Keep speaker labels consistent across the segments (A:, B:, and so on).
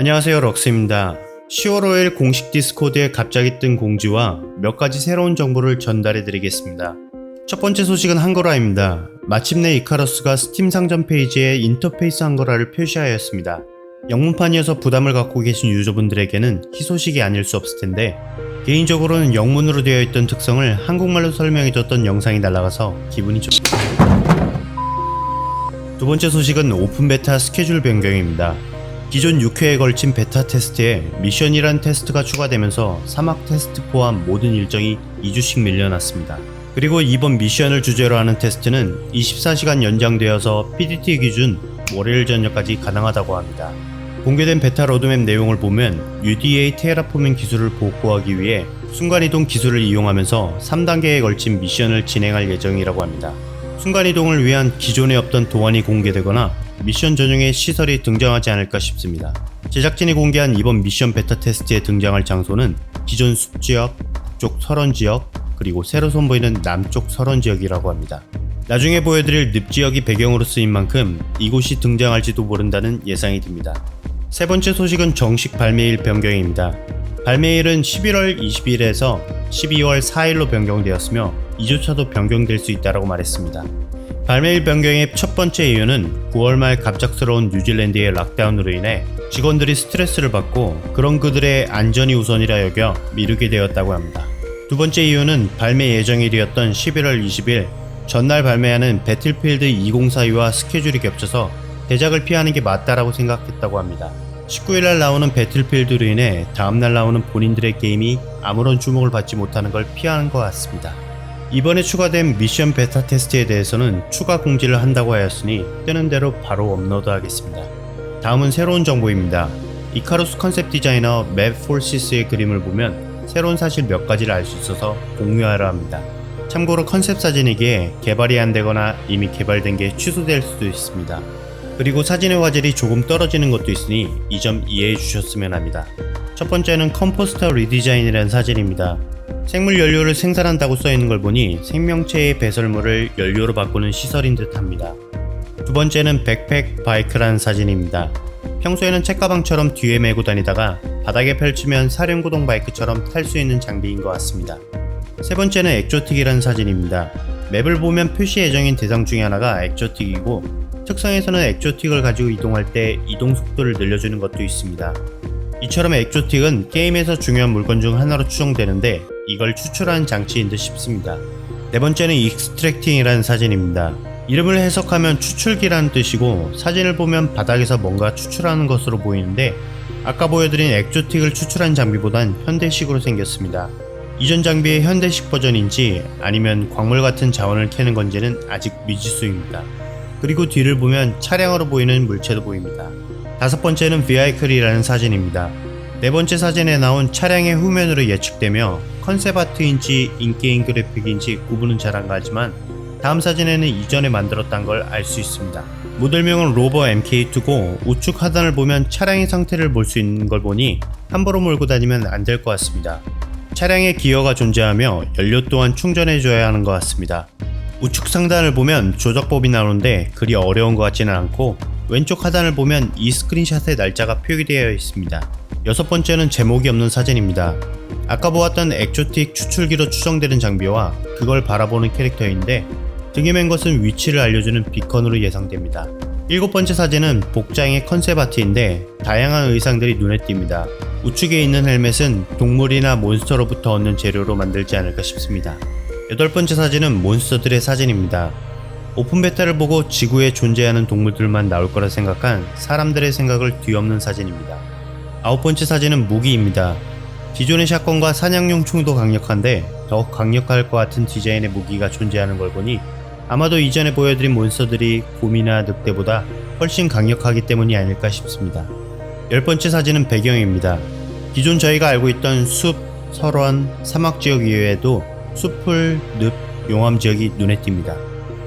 A: 안녕하세요 럭스입니다. 10월 5일 공식 디스코드에 갑자기 뜬 공지와 몇 가지 새로운 정보를 전달해 드리겠습니다. 첫 번째 소식은 한거라입니다. 마침내 이카러스가 스팀 상점 페이지에 인터페이스 한거라를 표시하였습니다. 영문판이어서 부담을 갖고 계신 유저분들에게는 희소식이 아닐 수 없을 텐데 개인적으로는 영문으로 되어 있던 특성을 한국말로 설명해줬던 영상이 날아가서 기분이 좋습니다. 두 번째 소식은 오픈 베타 스케줄 변경입니다. 기존 6회에 걸친 베타 테스트에 미션이란 테스트가 추가되면서 사막 테스트 포함 모든 일정이 2주씩 밀려났습니다. 그리고 이번 미션을 주제로 하는 테스트는 24시간 연장되어서 PDT 기준 월요일 저녁까지 가능하다고 합니다. 공개된 베타 로드맵 내용을 보면 UDA 테라포밍 기술을 복구하기 위해 순간이동 기술을 이용하면서 3단계에 걸친 미션을 진행할 예정이라고 합니다. 순간이동을 위한 기존에 없던 도안이 공개되거나 미션 전용의 시설이 등장하지 않을까 싶습니다. 제작진이 공개한 이번 미션 베타 테스트에 등장할 장소는 기존 숲 지역, 북쪽 설원 지역, 그리고 새로 선보이는 남쪽 설원 지역이라고 합니다. 나중에 보여드릴 늪 지역이 배경으로 쓰인 만큼 이곳이 등장할지도 모른다는 예상이 듭니다. 세 번째 소식은 정식 발매일 변경입니다. 발매일은 11월 20일에서 12월 4일로 변경되었으며 2주차도 변경될 수 있다고 말했습니다. 발매일 변경의 첫 번째 이유는 9월 말 갑작스러운 뉴질랜드의 락다운으로 인해 직원들이 스트레스를 받고 그런 그들의 안전이 우선이라 여겨 미루게 되었다고 합니다. 두 번째 이유는 발매 예정일이었던 11월 20일 전날 발매하는 배틀필드 2042와 스케줄이 겹쳐서 대작을 피하는 게 맞다라고 생각했다고 합니다. 19일날 나오는 배틀필드로 인해 다음날 나오는 본인들의 게임이 아무런 주목을 받지 못하는 걸 피하는 것 같습니다. 이번에 추가된 미션 베타 테스트에 대해서는 추가 공지를 한다고 하였으니 뜨는 대로 바로 업로드 하겠습니다. 다음은 새로운 정보입니다. 이카루스 컨셉 디자이너 맵 폴시스의 그림을 보면 새로운 사실 몇 가지를 알 수 있어서 공유하려 합니다. 참고로 컨셉 사진이기에 개발이 안 되거나 이미 개발된 게 취소될 수도 있습니다. 그리고 사진의 화질이 조금 떨어지는 것도 있으니 이 점 이해해 주셨으면 합니다. 첫 번째는 컴포스터 리디자인이라는 사진입니다. 생물 연료를 생산한다고 써 있는 걸 보니 생명체의 배설물을 연료로 바꾸는 시설인 듯 합니다. 두 번째는 백팩 바이크라는 사진입니다. 평소에는 책가방처럼 뒤에 메고 다니다가 바닥에 펼치면 사륜구동 바이크처럼 탈 수 있는 장비인 것 같습니다. 세 번째는 엑조틱이라는 사진입니다. 맵을 보면 표시 예정인 대상 중에 하나가 엑조틱이고 특성에서는 엑조틱을 가지고 이동할 때 이동 속도를 늘려주는 것도 있습니다. 이처럼 엑조틱은 게임에서 중요한 물건 중 하나로 추정되는데 이걸 추출하는 장치인 듯 싶습니다. 네 번째는 익스트랙팅이라는 사진입니다. 이름을 해석하면 추출기라는 뜻이고 사진을 보면 바닥에서 뭔가 추출하는 것으로 보이는데 아까 보여드린 엑조틱을 추출한 장비보단 현대식으로 생겼습니다. 이전 장비의 현대식 버전인지 아니면 광물 같은 자원을 캐는 건지는 아직 미지수입니다. 그리고 뒤를 보면 차량으로 보이는 물체도 보입니다. 다섯 번째는 비아이클이라는 사진입니다. 네 번째 사진에 나온 차량의 후면으로 예측되며 컨셉 아트인지 인게임 그래픽인지 구분은 잘 안 가지만 다음 사진에는 이전에 만들었던 걸알 수 있습니다. 모델명은 로버 MK2고 우측 하단을 보면 차량의 상태를 볼 수 있는 걸 보니 함부로 몰고 다니면 안 될 것 같습니다. 차량에 기어가 존재하며 연료 또한 충전해줘야 하는 것 같습니다. 우측 상단을 보면 조작법이 나오는데 그리 어려운 것 같지는 않고 왼쪽 하단을 보면 이 스크린샷의 날짜가 표기되어 있습니다. 여섯 번째는 제목이 없는 사진입니다. 아까 보았던 엑조틱 추출기로 추정되는 장비와 그걸 바라보는 캐릭터인데 등에 맨 것은 위치를 알려주는 비컨으로 예상됩니다. 일곱 번째 사진은 복장의 컨셉 아트인데 다양한 의상들이 눈에 띕니다. 우측에 있는 헬멧은 동물이나 몬스터로부터 얻는 재료로 만들지 않을까 싶습니다. 여덟 번째 사진은 몬스터들의 사진입니다. 오픈 베타를 보고 지구에 존재하는 동물들만 나올 거라 생각한 사람들의 생각을 뒤엎는 사진입니다. 아홉 번째 사진은 무기입니다. 기존의 샷건과 사냥용 총도 강력한데 더 강력할 것 같은 디자인의 무기가 존재하는 걸 보니 아마도 이전에 보여드린 몬스터들이 곰이나 늑대보다 훨씬 강력하기 때문이 아닐까 싶습니다. 열 번째 사진은 배경입니다. 기존 저희가 알고 있던 숲, 설원, 사막 지역 이외에도 숲풀, 늪, 용암 지역이 눈에 띕니다.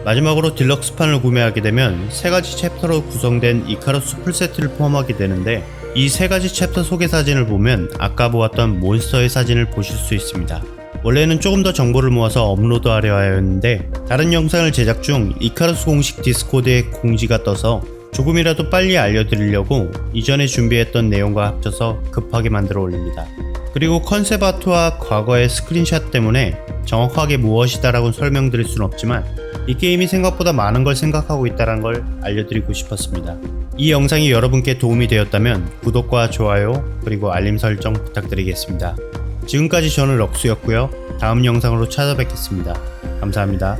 A: 마지막으로 딜럭스판을 구매하게 되면 세 가지 챕터로 구성된 이카루스 풀세트를 포함하게 되는데 이 세 가지 챕터 소개 사진을 보면 아까 보았던 몬스터의 사진을 보실 수 있습니다. 원래는 조금 더 정보를 모아서 업로드하려 하였는데 다른 영상을 제작 중 이카루스 공식 디스코드에 공지가 떠서 조금이라도 빨리 알려드리려고 이전에 준비했던 내용과 합쳐서 급하게 만들어 올립니다. 그리고 컨셉 아트와 과거의 스크린샷 때문에 정확하게 무엇이다라고 설명드릴 수는 없지만 이 게임이 생각보다 많은 걸 생각하고 있다는 걸 알려드리고 싶었습니다. 이 영상이 여러분께 도움이 되었다면 구독과 좋아요 그리고 알림 설정 부탁드리겠습니다. 지금까지 저는 럭수였고요. 다음 영상으로 찾아뵙겠습니다. 감사합니다.